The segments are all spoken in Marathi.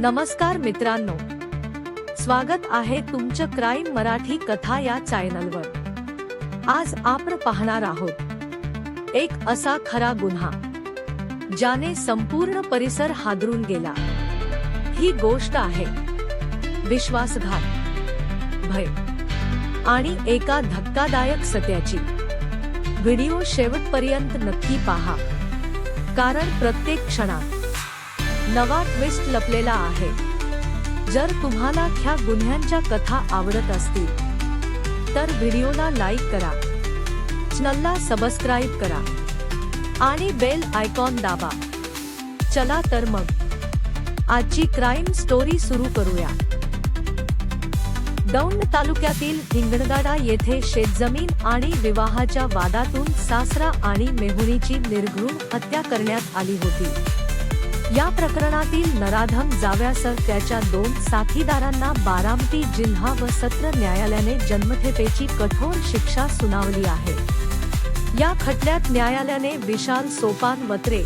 नमस्कार मित्रांनो. स्वागत आहे तुमचं क्राईम मराठी कथा या चॅनलवर. आज आपण पाहणार आहोत. एक असा खरा गुन्हा ज्याने संपूर्ण परिसर हादरून गेला. ही गोष्ट आहे विश्वासघात भय आणि एका धक्कादायक सत्याची. व्हिडिओ शेवटपर्यंत नक्की पहा. कारण प्रत्येक क्षणात नवा ट्विस्ट लपलेला आहे. जर तुम्हाला ह्या गुन्ह्यांच्या कथा आवडत असतील तर व्हिडिओला लाईक करा. चॅनलला सबस्क्राईब करा. आणि बेल आयकॉन दाबा. चला तर मग आजची क्राईम स्टोरी सुरू करूया. दौंड तालुक्यातील हिंगणगाडा येथे शेतजमीन आणि विवाहाच्या वादातून सासरा आणि मेहुणीची निर्घृण हत्या करण्यात आली होती. या प्रकरणातील नराधम जाव्यासह त्याच्या दोन साथीदारांना बारामती जिल्हा व सत्र न्यायालयाने जन्मठेपेची कठोर शिक्षा सुनावली आहे. या खटल्यात न्यायालयाने विशाल सोपान वत्रे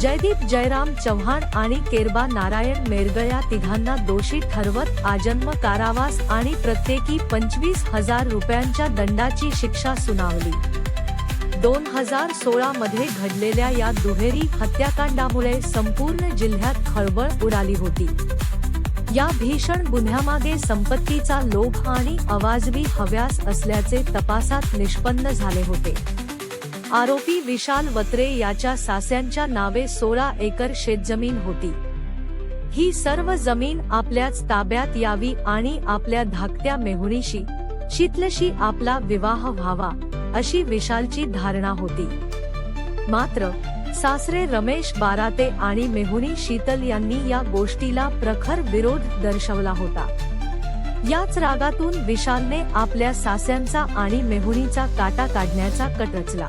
जयदीप जयराम चव्हाण आणि केरबा नारायण मेरग या तिघांना दोषी ठरवत आजन्म कारावास आणि प्रत्येकी पंचवीस हजार रुपयांच्या दंडाची शिक्षा सुनावली. दोन हजार सोळा मध्ये घडलेल्या या दुहेरी हत्याकांडामुळे संपूर्ण जिल्ह्यात खळबळ उडाली होती. या भीषण गुन्ह्यामागे संपत्तीचा लोभ आणि अवाजवी हव्यास असल्याचे तपासात निष्पन्न झाले होते. आरोपी विशाल वत्रे याच्या सास्यांच्या नावे सोळा एकर शेतजमीन होती. ही सर्व जमीन आपल्याच ताब्यात यावी आणि आपल्या धाकट्या मेहुणीशी शीतलशी आपला विवाह व्हावा. अशी विशालची धारणा होती. मात्र सासरे रमेश बाराते आणि मेहुणी शीतल यांनी या गोष्टीला प्रखर विरोध दर्शवला होता. याच रागातून विशालने आपल्या सास्यांचा आणि मेहुणीचा काटा काढण्याचा कट रचला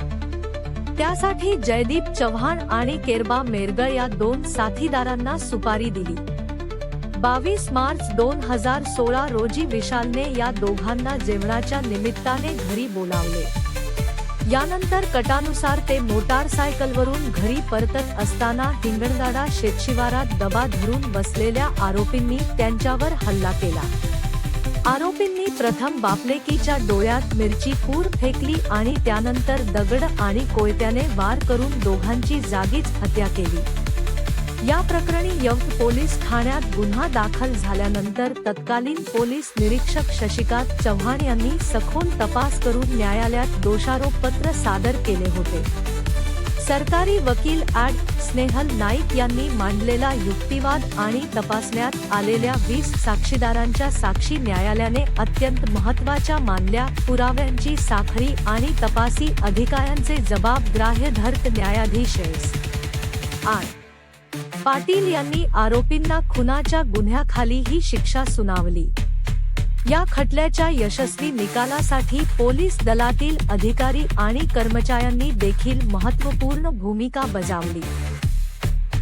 त्यासाठी जयदीप चव्हाण आणि केरबा मेरगळ या दोन साथीदारांना सुपारी दिली. बावीस मार्च दोन हजार सोळा रोजी विशालने या दोघांना जेवणाच्या निमित्ताने घरी बोलावले. यानंतर कटानुसार ते मोटारसायकलवरून घरी परतत असताना हिंगणगाडा शेतशिवारात दबा धरून बसलेल्या आरोपींनी त्यांच्यावर हल्ला केला. आरोपींनी प्रथम बापलेकीच्या डोळ्यात मिरची पूर फेकली आणि त्यानंतर दगड आणि कोयत्याने वार करून दोघांची जागीच हत्या केली. या प्रकरणी यवत पोलीस ठाण्यात गुन्हा दाखल झाल्यानंतर तत्कालीन पोलीस निरीक्षक शशिकांत चव्हाण यांनी सखोल तपास करून न्यायालयात दोषारोपपत्र सादर केले होते. सरकारी वकील ॲड स्नेहल नाईक यांनी मांडलेला युक्तिवाद आणि तपासण्यात आलेल्या वीस साक्षीदारांच्या साक्षी न्यायालयाने अत्यंत महत्त्वाच्या मानल्या पुराव्यांची साखळी आणि तपासी अधिकाऱ्यांचे जबाब ग्राह्य धरत न्यायाधीश आठ. पाटील यांनी आरोपींना खुनाच्या गुन्ह्याखाली ही शिक्षा सुनावली. या खटल्याच्या यशस्वी निकालासाठी पोलीस दलातील अधिकारी आणि कर्मचाऱ्यांनी देखील महत्त्वपूर्ण भूमिका बजावली.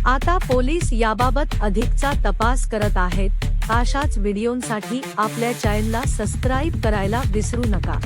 आता पोलीस याबाबत अधिकचा तपास करत आहेत. अशाच व्हिडिओंसाठी आपल्या चॅनलला सबस्क्राईब करायला विसरू नका.